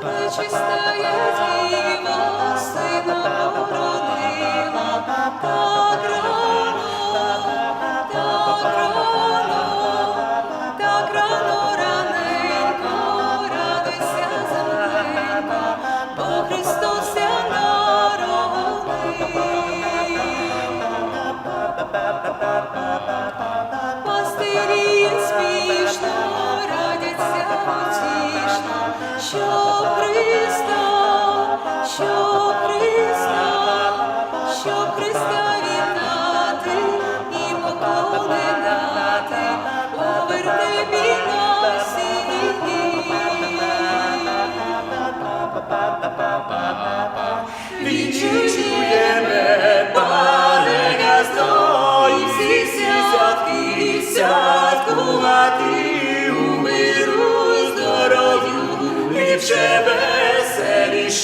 Пречистая діва, сина що Христа, що Христа, що Христа вітати і поклони дати, у вертепі на Відчуємо пане гнездо, і всі святки святкувати ліпше веселіше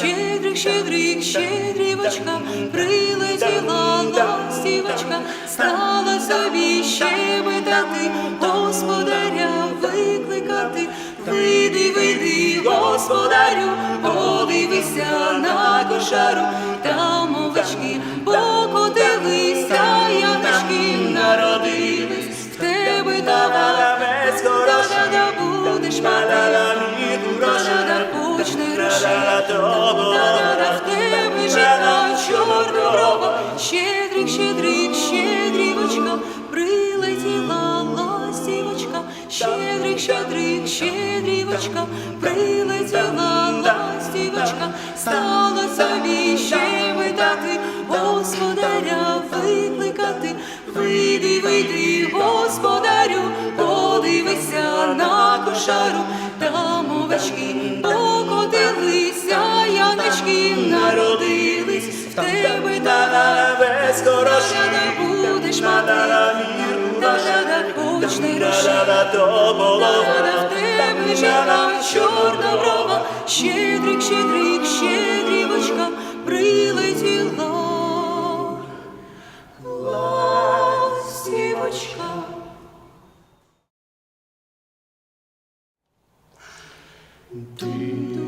щедрик, щедрик, щедрівочка, прилетіла ластівочка, стала собі щебетати, господаря викликати, вийди, вийди, господарю, подивися на кошару, там овечки покотилися, яночки народились, в тебе Дожада будеш мати, почне грошей, та-да-да, в тебе жена щедрик, щедрик, щедрівочка, прилетіла ластівочка, щедрик, щедрик, щедрівочка, прилетіла ластівочка, стала собі щебетати, господаря викликати, вийди, вийди, господарю, подивися на кошару, там овечки яночки народились, в тебе та весь хороший, не будеш мати, та почне рушати. до в тебе жена чорноброва, щедрик, щедрик, щедрівочка, прилетіла ластівочка. Тиха